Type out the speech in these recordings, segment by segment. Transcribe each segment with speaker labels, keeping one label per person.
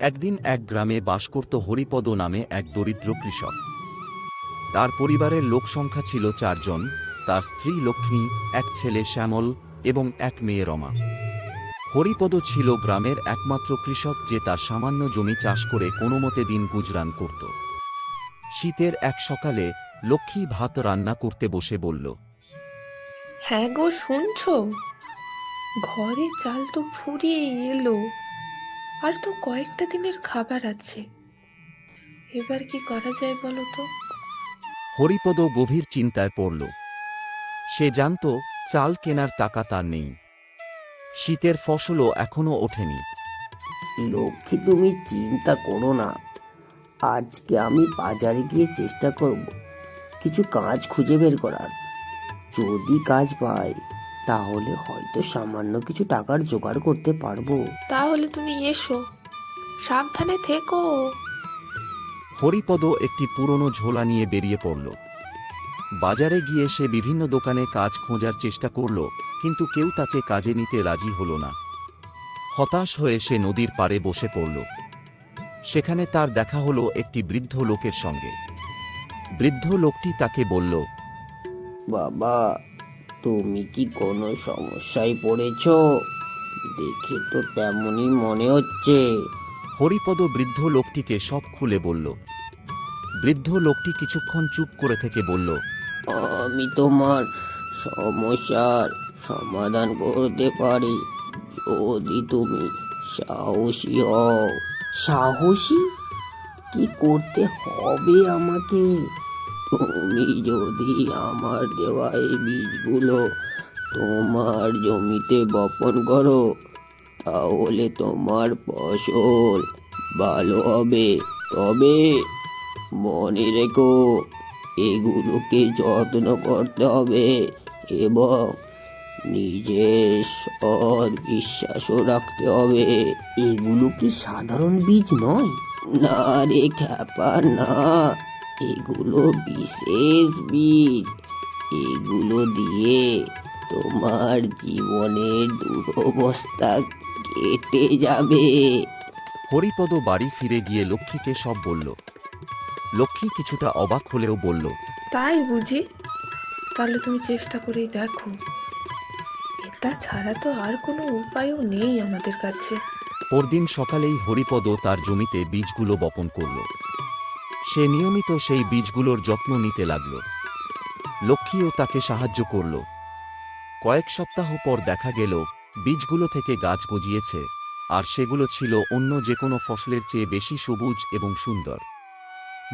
Speaker 1: একদিন এক গ্রামে বাস করত হরিপদ নামে এক দরিদ্র কৃষক। তার পরিবারের লোক সংখ্যা ছিল চারজন, তার স্ত্রী লক্ষ্মী, এক ছেলে শ্যামল এবং এক মেয়ে রমা। হরিপদ ছিল গ্রামের একমাত্র কৃষক যে তার সামান্য জমি চাষ করে কোনোমতে দিন গুজরান করত। শীতের এক সকালে লক্ষ্মী ভাত রান্না করতে বসে বলল
Speaker 2: হ্যাঁ গো, শুনছো? ঘরে চাল তো ফুরিয়ে এলো। আর তো কয়েকটা দিনের খাবার আছে। এবার কি করা যায় বলো তো?
Speaker 1: হরিপদ গভীর চিন্তায় পড়ল। সে জানত চাল কেনার টাকা তার নেই। শীতের ফসলও এখনও ওঠেনি।
Speaker 3: লক্ষ্মী তুমি চিন্তা করো না। আজকে আমি বাজারে গিয়ে চেষ্টা করব। কিছু কাজ খুঁজে বের করার। যদি কাজ পাই তাহলে হয়তো সামান্য কিছু টাকার জোগাড় করতে পারব।
Speaker 2: তাহলে তুমি এসো। সাবধানে থেকো।
Speaker 1: হরিপদ একটি পুরনো ঝোলা নিয়ে বেরিয়ে পড়ল। বাজারে গিয়ে সে বিভিন্ন দোকানে কাজ খোঁজার চেষ্টা করল কিন্তু কেউ তাকে কাজে নিতে রাজি হল না। হতাশ হয়ে সে নদীর পাড়ে বসে পড়ল। সেখানে তার দেখা হলো একটি বৃদ্ধ লোকের সঙ্গে। বৃদ্ধ লোকটি তাকে বলল
Speaker 3: বাবা তুমি কি কোনো সমস্যায় পড়েছো? দেখে তো তেমনই মনে হচ্ছে।
Speaker 1: হরিপদ বৃদ্ধ লোকটিকে সব খুলে বলল। বৃদ্ধ লোকটি কিছুক্ষণ চুপ করে থেকে বলল
Speaker 3: আমি তোমার সমস্যার সমাধান করতে পারি। যদি তুমি সাহসী হও। সাহসী? কি করতে হবে আমাকে? তুমি যদি আমার দেওয়া এই বীজগুলো তোমার জমিতে বপন করো তাহলে তোমার ফসল ভালো হবে। তবে মনে রেখো এগুলোকে যত্ন করতে হবে এবং নিজের সৎ বিশ্বাসও রাখতে হবে। এগুলো কি সাধারণ বীজ নয়? না রে খ্যাপা না। এগুলো বিশেষ বীজ। এগুলো দিয়ে তোমার জীবনের দুরবস্থা কেটে যাবে।
Speaker 1: হরিপদ বাড়ি ফিরে গিয়ে লক্ষ্মীকে সব বলল। লক্ষ্মী কিছুটা অবাক হলেও বলল
Speaker 2: তাই বুঝি? তাহলে তুমি চেষ্টা করেই দেখো। এটা ছাড়া তো আর কোনো উপায়ও নেই আমাদের কাছে।
Speaker 1: পরদিন সকালেই হরিপদ তার জমিতে বীজগুলো বপন করল। সে নিয়মিত সেই বীজগুলোর যত্ন নিতে লাগল। লক্ষ্মীও তাকে সাহায্য করল। কয়েক সপ্তাহ পর দেখা গেল, বীজগুলো থেকে গাছ গজিয়েছে, আর সেগুলো ছিল অন্য যে কোনো ফসলের চেয়ে বেশি সবুজ এবং সুন্দর।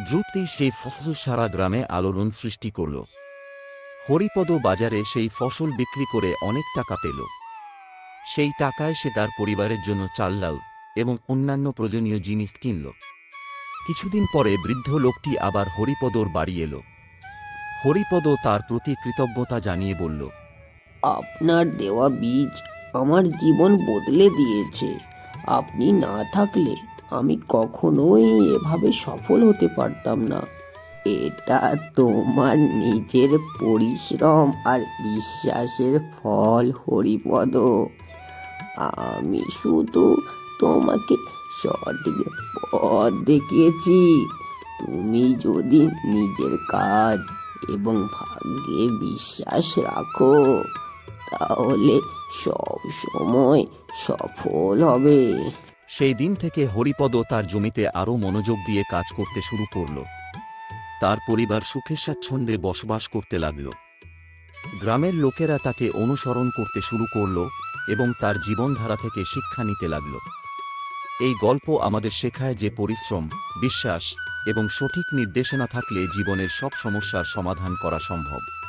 Speaker 1: দ্রুতই সেই ফসল সারা গ্রামে আলোড়ন সৃষ্টি করল। হরিপদ বাজারে সেই ফসল বিক্রি করে অনেক টাকা পেল। সেই টাকায় সে তার পরিবারের জন্য চাল ডাল এবং অন্যান্য প্রয়োজনীয় জিনিস কিনল। কিছুদিন পরে বৃদ্ধ লোকটি আবার হরিপদর বাড়ি এলো। হরিপদ তার প্রতি কৃতজ্ঞতা জানিয়ে বলল,
Speaker 3: আপনার দেওয়া বীজ আমার জীবন বদলে দিয়েছে। আপনি না থাকলে আমি কখনোই এভাবে সফল হতে পারতাম না। এটা তোমার নিজের পরিশ্রম আর বিশ্বাসের ফল, হরিপদ। আমি শুধু তোমাকে সঠিক পথ দেখিয়েছি। তুমি যদি নিজের কাজ এবং ভাগ্যে বিশ্বাস রাখো, তাহলে সব সময় সফল হবে।
Speaker 1: সেই দিন থেকে হরিপদ তার জমিতে আরও মনোযোগ দিয়ে কাজ করতে শুরু করল। তার পরিবার সুখে স্বাচ্ছন্দ্যে বসবাস করতে লাগল। গ্রামের লোকেরা তাকে অনুসরণ করতে শুরু করল এবং তার জীবনধারা থেকে শিক্ষা নিতে লাগল। এই গল্প আমাদের শেখায় যে পরিশ্রম, বিশ্বাস এবং সঠিক নির্দেশনা থাকলে জীবনের সব সমস্যার সমাধান করা সম্ভব।